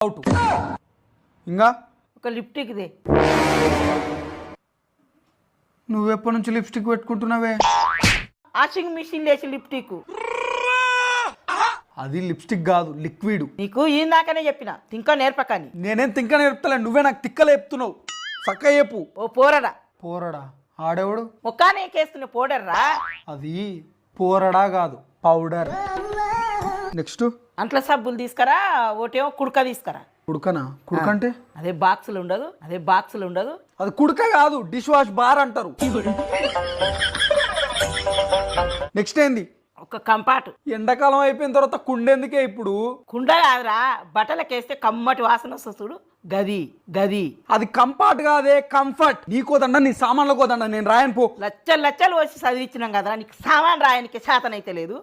Out ఇంకా ఒక లిప్టిక్ది నువ్వెప్పటి నుంచి లిప్స్టిక్ పెట్టుకుంటున్నావే? వాషింగ్ మిషన్ లేచి లిప్టిక్ అది లిప్స్టిక్ కాదు లిక్విడ్ నీకు ఇందాకనే చెప్పిన. తింక నేర్పకని నేనేం తింక నేర్పుతలే నువ్వే నాకు తిక్కలు చెప్తున్నావు. చక్క చెప్పు. ఓ పోరడా. పోరడా? ఆడేవాడు? ముఖానే కేస్తున్న పోడర్రా. అది పోరడా కాదు పౌడర్. నెక్స్ట్? అంట్ల సబ్బులు తీసుకురా ఒకటేమో కుడక తీసుకురా. కుడుకనా? కుడుక అంటే? అదే బాక్సులు ఉండదు అదే బాక్సులు ఉండదు. అది కుడుక కాదు డిష్ వాష్ బార్ అంటారు. నెక్స్ట్ ఏంది? ఒక కంపాటు. ఎండాకాలం అయిపోయిన తర్వాత కుండెందుకే ఇప్పుడు? కుండ కాదురా బట్టలకేస్తే కమ్మటి వాసన వస్తుంది చూడు. గది గది. అది కంఫర్ట్ కాదే కంఫర్ట్. నీ కోదండ నీ సామాన్ల కోదండ నేను రాయను పో. లచ్చలు లచ్చలు వచ్చి చదివించినాం కదరా నీకు సామాన్ రాయనికి శాతనైతే లేదు.